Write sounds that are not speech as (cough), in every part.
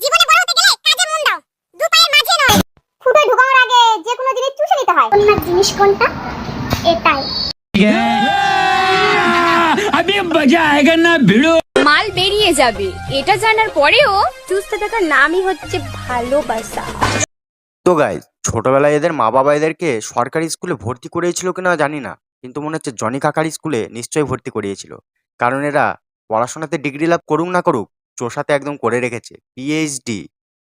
জীবনে বড় হতে গেলে কাজে মন দাও। দু পায়ের মাঝে নয়। আগে যে কোনো চুষে নিতে হয়। জিনিস কোনটা? এটাই। আমি না ভিড়ো। মাল বেরিয়ে যাবে। এটা জানার পরেও চুষতে থাকার নামই হচ্ছে ভালোবাসা। তো গাইজ ছোটবেলায় এদের মা বাবা এদেরকে সরকারি স্কুলে ভর্তি করিয়েছিল কিনা জানি না কিন্তু মনে হচ্ছে জনি কাকার স্কুলে নিশ্চয়ই ভর্তি করিয়েছিল। কারণ এরা পড়াশোনাতে ডিগ্রি লাভ করুক না করুক চোষাতে একদম করে রেখেছে। পিএইচডি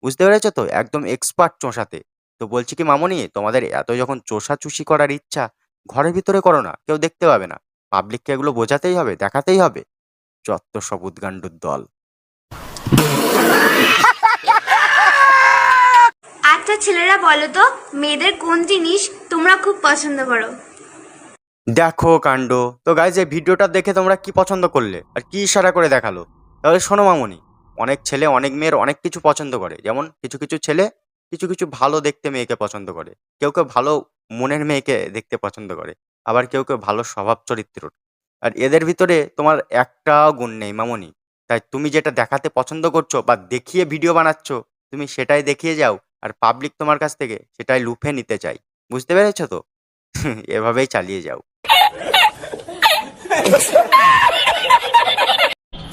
বুঝতে পেরেছ তো? একদম এক্সপার্ট চোষাতে। তো বলছি কি মামনি তোমাদের এত যখন চোষা চুষি করার ইচ্ছা ঘরের ভিতরে করো না কেউ দেখতে পাবে না। পাবলিককে এগুলো বোঝাতেই হবে দেখাতেই হবে। যত সব উদ্গান্ডুর দল। আচ্ছা ছেলেরা বলো তো মেয়েদের কোন জিনিস তোমরা খুব পছন্দ করো? দেখো কাণ্ড। তো গাইজ এই ভিডিওটা দেখে তোমরা কি পছন্দ করলে? আর কি ইশারা করে দেখাল? তাহলে শোনো মামনি, অনেক ছেলে, অনেক মেয়ের অনেক কিছু পছন্দ করে। যেমন কিছু কিছু ছেলে কিছু কিছু ভালো দেখতে মেয়েকে পছন্দ করে। কেউ কেউ ভালো মনের মেয়েকে দেখতে পছন্দ করে। আবার কেউ কেউ ভালো স্বভাব চরিত্র। আর এদের ভিতরে তোমার একটা গুণ নেই মামনি। তাই তুমি যেটা দেখাতে পছন্দ করছ বা দেখিয়ে ভিডিও বানাচ্ছ, তুমি সেটাই দেখিয়ে যাও আর পাবলিক তোমার কাছ থেকে সেটাই লুফে নিতে চাই। বুঝতে পেরেছ তো? (laughs) এভাবেই চালিয়ে যাও। (laughs)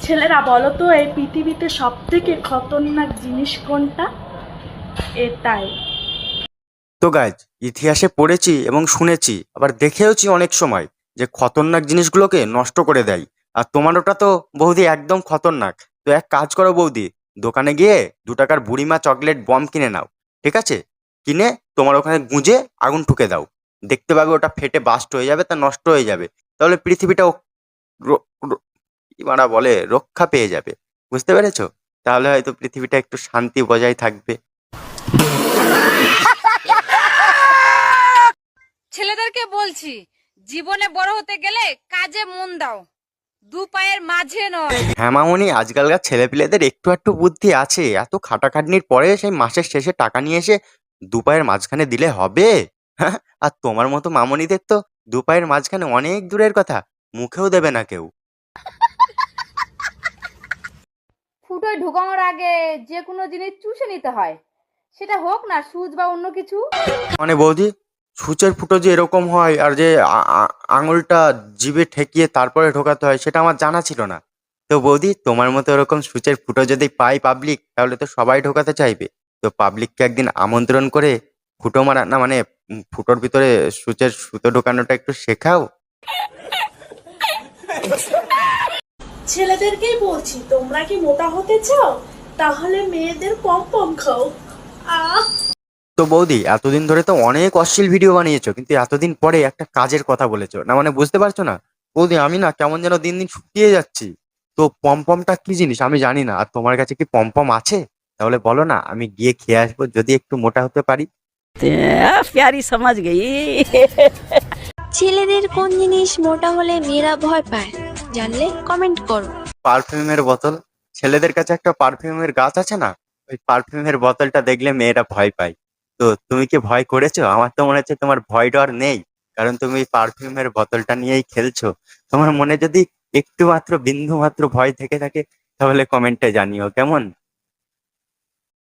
ছেলেরা বলো তো, এই পৃথিবীতে সব থেকে খতরনাক জিনিস কোনটা? এটাই। তো গাইজ ইতিহাসে পড়েছি এবং শুনেছি, আবার দেখেওছি অনেক সময় যে খতরনাক জিনিসগুলোকে নষ্ট করে দেয়। আর তোমার ওটা তো বৌদি একদম খতরনাক। তো এক কাজ করো বৌদি, দোকানে গিয়ে দু টাকার বুড়িমা চকলেট বম কিনে নাও, ঠিক আছে? কিনে তোমার ওখানে গুঁজে আগুন ঠুকে দাও। দেখতে পাবে ওটা ফেটে বাস্ট হয়ে যাবে, তা নষ্ট হয়ে যাবে। তাহলে পৃথিবীটা কি মারা বলে রক্ষা পেয়ে যাবে। বুঝতে পেরেছ? তাহলে হয়তো পৃথিবীটা একটু শান্তি বজায় থাকবে। ছেলেদেরকে বলছি জীবনে বড় হতে গেলে কাজে মন দাও। দু পায়ের মাঝে নয়। হ্যাঁ মামনি আজকালকার ছেলেপিলেদের একটু একটু বুদ্ধি আছে। এত খাটাখাটনির পরে সেই মাসের শেষে টাকা নিয়ে এসে দু পায়ের মাঝখানে দিলে হবে? হ্যাঁ আর তোমার মতো মামনিদের তো দু পায়ের মাঝখানে অনেক দূরের কথা। মুখেও দেবে না কেউ। ঢোকানোর আগে যে কোনো জিনিস চুষে নিতে হয়। সেটা হোক না সুচ বা অন্য কিছু। মানে বৌদি সূচের ফুটো যে এরকম হয় আর যে আঙুলটা জিভে ঠেকিয়ে তারপরে ঢোকাতে হয় সেটা আমার জানা ছিল না। তো বৌদি তোমার মতো এরকম সূচের ফুটো যদি পাই পাবলিক তাহলে তো সবাই ঢোকাতে চাইবে। তো পাবলিককে একদিন আমন্ত্রণ করে ফুটো মারা না মানে ফুটোর ভিতরে সূচের সুতো ঢোকানোটা একটু শেখাও। (laughs) ছেলেদেরকেই বলছি তোমরা কি মোটা হতে চাও? তাহলে মেয়েদের পম পম খাও। তো বৌদি এতদিন ধরে তো অনেক অশ্লীল ভিডিও বানিয়েছো কিন্তু এতদিন পরে একটা কাজের কথা বলেছ। না মানে বুঝতে পারছ না? বৌদি আমি না কেমন যেন দিন দিন শুকিয়ে যাচ্ছি। তো পমপমটা কি জিনিস? আমি জানি না। আর তোমার কাছে কি পমপম আছে? তাহলে বলো না আমি গিয়ে খেয়ে আসব যদি একটু মোটা হতে পারি। প্যারি সমাজ গেই। ছেলেদের কোন জিনিস মোটা হলে মেয়েরা ভয় পায়? জানলে কমেন্ট করো। পারফিউমের বোতল ছেলেদের কাছে একটা পারফিউমের গাছ আছে না? ওই পারফিউমের বোতলটা দেখলে মেয়েরা ভয় পায়। তো তুমি কি ভয় করেছ? আমার তো মনে হচ্ছে তোমার ভয় ডর নেই। কারণ তুমি পারফিউমের বোতলটা নিয়েই খেলছো। তোমার মনে যদি একটু মাত্র বিন্দু মাত্র ভয় থেকে থাকে, তাহলে কমেন্টে জানিও। কেমন?